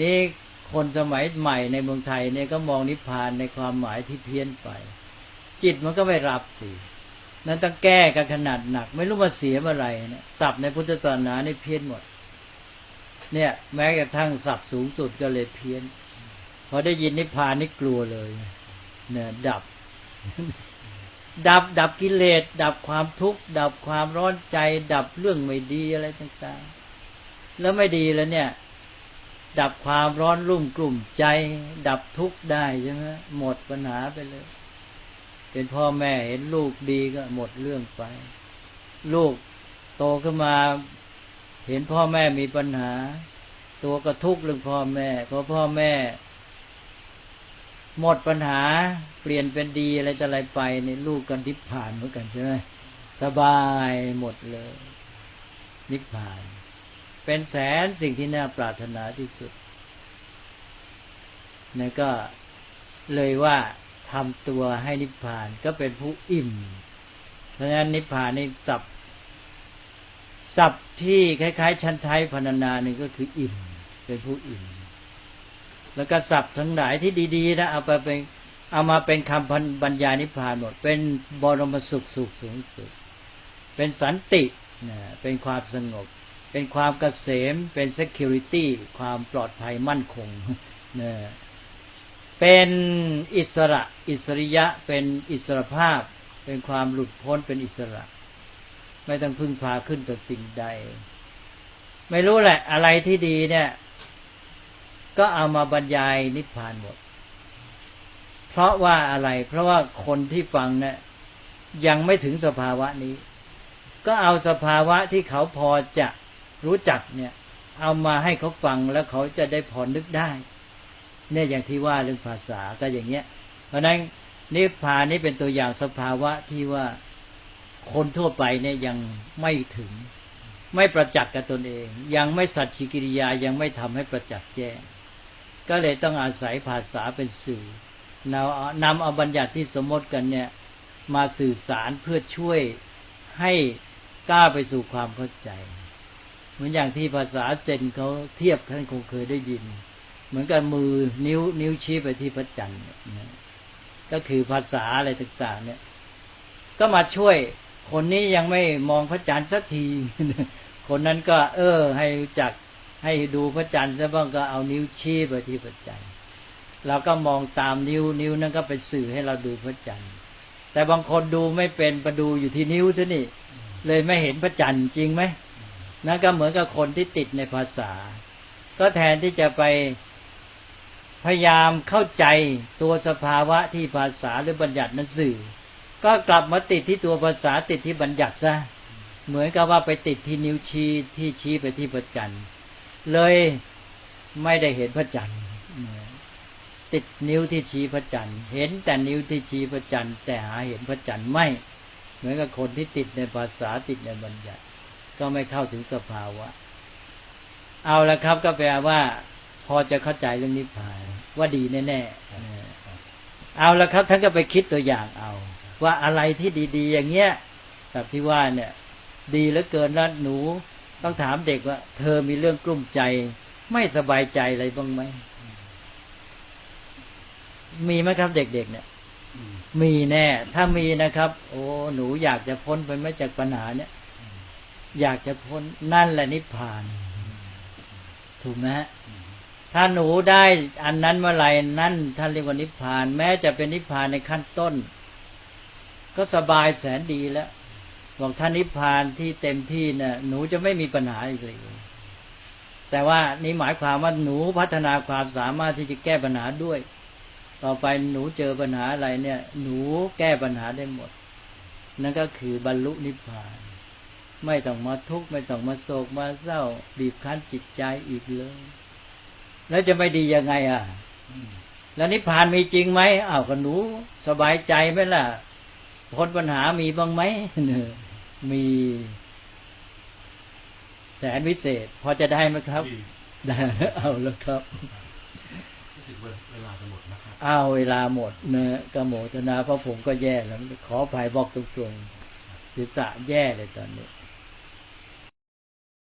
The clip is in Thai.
นี่คนสมัยใหม่ในเมืองไทยเนี่ยก็มองนิพพานในความหมายที่เพี้ยนไป จิตมันก็ไม่รับสินั้นต้องแก้กันขนาดหนัก ไม่รู้ว่าเสียเมื่อไร่นะศัพท์ในพุทธศาสนานี่เพี้ยนหมด เนี่ย แม้กระทั่งศัพท์สูงสุดก็เลยเพี้ยนพอได้ยินนิพพานนี่กลัวเลย เนี่ยดับ ดับดับกิเลส ดับความทุกข์ ดับความร้อนใจ ดับเรื่องไม่ดีอะไรต่าง ๆ แล้วไม่ดีแล้วเนี่ย ดับความร้อนรุ่มกลุ่มใจ ดับทุกข์ได้ใช่ไหมหมดปัญหาไปเลย เป็นพ่อแม่เห็นลูกดีก็หมดเรื่องไป ลูกโตขึ้นมา เห็นพ่อแม่มีปัญหา ตัวก็ทุกข์เรื่องพ่อแม่พอพ่อแม่ หมดปัญหาเปลี่ยนเป็นดีอะไรแต่อะไรไปในลูกกันทิพผ่านเหมือนกันใช่ไหมสบายหมดเลย นิพพาน เป็นแสนสิ่งที่น่าปรารถนาที่สุดนี่ก็เลยว่าทำตัวให้นิพพานก็เป็นผู้อิ่ม เพราะฉะนั้นนิพพานนี่สับสับที่คล้าย ๆ ชั้นไทยพรรณนาหนึ่งก็คืออิ่ม เป็นผู้อิ่ม แล้วก็สับทั้งหลายที่ดีๆนะเอาไปเป็นเอามาเป็นคำบรรยายนิพพานหมด เป็นบรมสุขสุขสูงสุด เป็นสันตินะเป็นความสงบ เป็นความเกษมเป็น security ความปลอดภัยมั่นคงนะเป็นอิสระอิสริยะเป็นอิสรภาพ เป็นความหลุดพ้นเป็นอิสระ ไม่ต้องพึ่งพาขึ้นต่อสิ่งใด ไม่รู้แหละ อะไรที่ดีเนี่ย ก็เอามาบรรยายนิพพานหมด เพราะว่าอะไร เพราะว่าคนที่ฟังเนี่ยยังไม่ถึงสภาวะนี้ ก็เอาสภาวะที่เขาพอจะ รู้จักเนี่ย เอามาให้เขาฟังแล้วเขาจะได้พอนึกได้ เนี่ยอย่างที่ว่าเรื่องภาษาก็อย่างเงี้ย เพราะนั้นนิพพานนี่เป็นตัวอย่างสภาวะที่ว่าคนทั่วไปเนี่ยยังไม่ถึง ไม่ประจักษ์กับตนเอง ยังไม่สัจฉิกิริยายังไม่ทำให้ประจักษ์แจ้งก็เลยต้องอาศัยภาษาเป็นสื่อนำนำเอาบัญญัติที่สมมติกันเนี่ยมาสื่อสารเพื่อช่วยให้กล้าไปสู่ความเข้าใจ เหมือนอย่างที่ภาษาเซนเขาเทียบท่านคงเคยได้ยิน เหมือนกันมือนิ้วนิ้วชี้ไปที่พระจันทร์เนี่ยก็คือภาษาอะไรต่างๆ เนี่ย ก็มาช่วยคนนี้ยังไม่มองพระจันทร์สักที คนนั้นก็ เออ ให้จักให้ดูพระจันทร์ซะบ้างก็เอานิ้วชี้ไปที่พระจันทร์เราก็มองตามนิ้วนิ้วนั้นก็เป็นสื่อให้เราดูพระจันทร์แต่บางคนดูไม่เป็นประดูอยู่ที่นิ้วซะนี่เลยไม่เห็นพระจันทร์จริงไหม นั่นก็เหมือนกับคนที่ติดในภาษา ก็แทนที่จะไปพยายามเข้าใจตัวสภาวะที่ภาษาหรือบัญญัตินั้นสื่อ ก็กลับมาติดที่ตัวภาษาติดที่บัญญัติซะเหมือนกับว่าไปติดที่นิ้วชี้ที่ชี้ไปที่พระจันทร์เลยไม่ได้เห็นพระจันทร์ติดนิ้วที่ชี้พระจันทร์เห็นแต่นิ้วที่ชี้พระจันทร์แต่หาเห็นพระจันทร์ไม่ เหมือนกับคนที่ติดในภาษาติดในบัญญัติ ก็ไม่เข้าถึงสภาวะ เอาละครับก็แปลว่า พอจะเข้าใจเรื่องนิพพาน ว่าดีแน่ๆเอาละครับท่านก็ไปคิดตัวอย่างเอา ว่าอะไรที่ดี ๆ อย่างเงี้ยแบบที่ว่าเนี่ย ดีเหลือเกินแล้วหนู ต้องถามเด็กว่า เธอมีเรื่องกลุ้มใจ ไม่สบายใจอะไรบ้างไหมมีไหมครับ เด็ก ๆ เนี่ย มีแน่ ถ้ามีนะครับ โอ้หนูอยากจะพ้นไปไม่จากปัญหาเนี่ย อยากจะพ้นนั่นแหละนิพพาน ถูกไหมฮะถ้าหนูได้อันนั้นเมื่อไหร่นั่นท่านเรียกว่านิพพาน แม้จะเป็นนิพพานในขั้นต้น ก็สบายแสนดีแล้วบอกท่านนิพพานที่เต็มที่นะ่ะหนูจะไม่มีปัญหาอีกเลยแต่ว่านี่หมายความว่าหนูพัฒนาความสามารถที่จะแก้ปัญหาด้วย ต่อไปหนูเจอปัญหาอะไรเนี่ย หนูแก้ปัญหาได้หมด นั่นก็คือบรรลุนิพพาน ไม่ต้องมาทุกข์ไม่ต้องมาโศกมาเศร้า บีบคั้นจิตใจอีกเลย แล้วจะไม่ดียังไงอะ แล้วนิพพานมีจริงไหมอ้าวก็หนูสบายใจไหมล่ะพ้นปัญหามีบ้างไหมมีแสนวิเศษ พอจะได้ไหมครับ ได้เอาแล้วครับรู้สึกเวลาจะหมดนะครับอ้าวเวลาหมดเนอะกระโมทนาพระผมก็แย่แล้วขออภัยบอกตรงๆศีรษะแย่เลยตอนนี้